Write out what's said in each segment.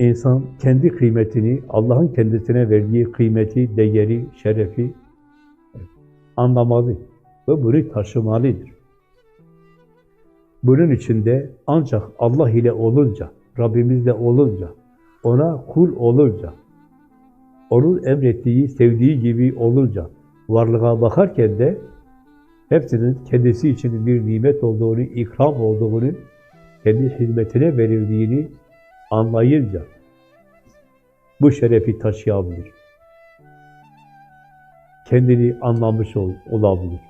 İnsan kendi kıymetini, Allah'ın kendisine verdiği kıymeti, değeri, şerefi anlamalı ve bunu taşımalıdır. Bunun içinde ancak Allah ile olunca, Rabbimizle olunca, ona kul olunca, onun emrettiği, sevdiği gibi olunca, varlığa bakarken de hepsinin kendisi için bir nimet olduğunu, ikram olduğunu, kendi hizmetine verildiğini anlayınca bu şerefi taşıyabilir. Kendini anlamış ol, olabilir.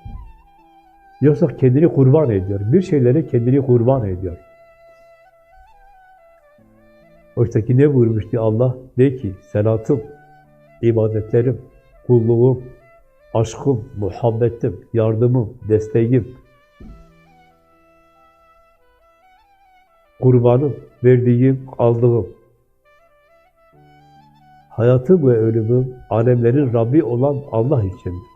Yoksa kendini kurban ediyor. Bir şeylere kendini kurban ediyor. Oysa ki ne buyurmuştu Allah? De ki, selatım, ibadetlerim, kulluğum, aşkım, muhabbetim, yardımım, desteğim, kurbanım, verdiğim, aldığım, hayatım ve ölümüm, alemlerin Rabbi olan Allah içindir.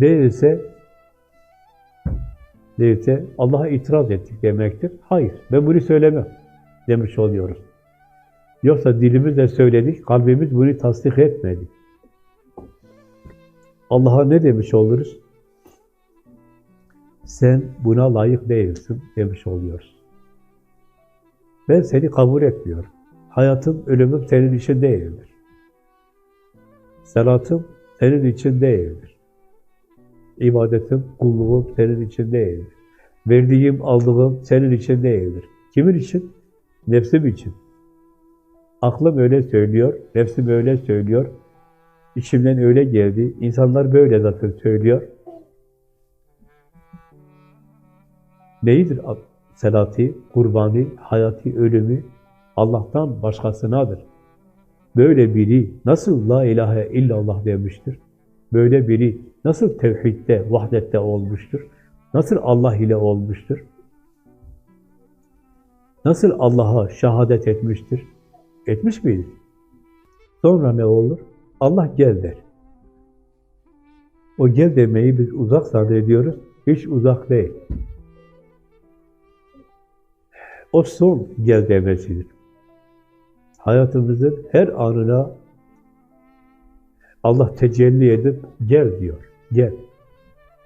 Değilse, değilse Allah'a itiraz ettik demektir. Hayır, ben bunu söylemem demiş oluyoruz. Yoksa dilimizle söyledik, kalbimiz bunu tasdik etmedi. Allah'a ne demiş oluruz? Sen buna layık değilsin demiş oluyoruz. Ben seni kabul etmiyorum. Hayatım, ölümüm senin için değildir. Salatım senin için değildir. İbadetim, kulluğum senin için değildir. Verdiğim, aldığım senin için değildir. Kimin için? Nefsim için. Aklım öyle söylüyor, nefsim öyle söylüyor, içimden öyle geldi, insanlar böyle zaten söylüyor. Neyidir selati, kurbani, hayati, ölümü? Allah'tan başkasınadır. Böyle biri nasıl la ilahe illallah demiştir? Böyle biri nasıl tevhidde, vahdette olmuştur? Nasıl Allah ile olmuştur? Nasıl Allah'a şehadet etmiştir? Etmiş miydi? Sonra ne olur? Allah gel der. O gel demeyi biz uzak zannediyoruz. Hiç uzak değil. O son gel demesidir. Hayatımızın her anına Allah tecelli edip gel diyor. Gel.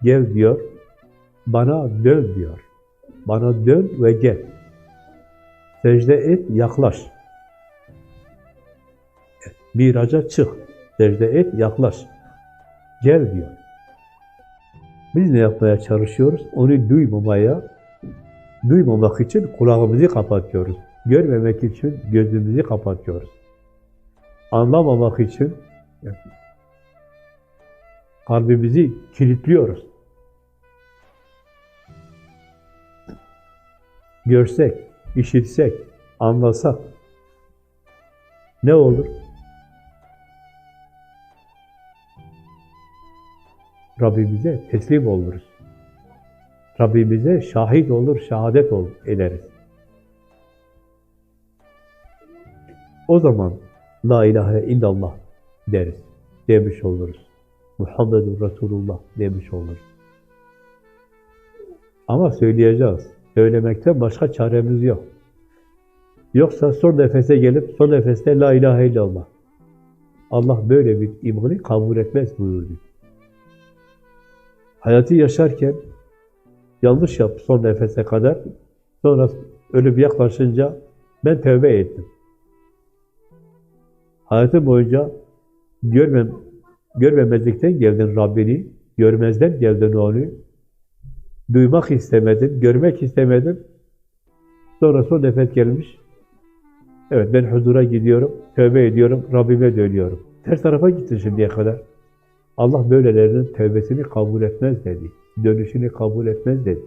Gel diyor. Bana dön diyor. Bana dön ve gel. Secde et, yaklaş. Miraca çık. Secde et, yaklaş. Gel diyor. Biz ne yapmaya çalışıyoruz? Onu duymamaya, duymamak için kulağımızı kapatıyoruz. Görmemek için gözümüzü kapatıyoruz. Anlamamak için kalbimizi kilitliyoruz. Görsek, işitsek, anlasak ne olur? Rabbimize teslim oluruz. Rabbimize şahit olur, şehadet olur, ederiz. O zaman La ilahe illallah deriz, demiş oluruz. Muhammedur Resulullah demiş oluruz. Ama söyleyeceğiz. Söylemekten başka çaremiz yok. Yoksa son nefese gelip son nefeste La ilahe illallah. Allah böyle bir imani kabul etmez buyurdu. Hayatı yaşarken yanlış yap son nefese kadar. Sonra ölüm yaklaşınca ben tövbe ettim. Hayatım boyunca görmem, görmemezlikten geldin Rabbini, görmezden geldin onu. Duymak istemedin, görmek istemedin. Sonra son nefes gelmiş. Evet ben huzura gidiyorum, tövbe ediyorum, Rabbime dönüyorum. Ters tarafa gittin şimdiye kadar. Allah böylelerinin tövbesini kabul etmez dedi. Dönüşünü kabul etmez dedi.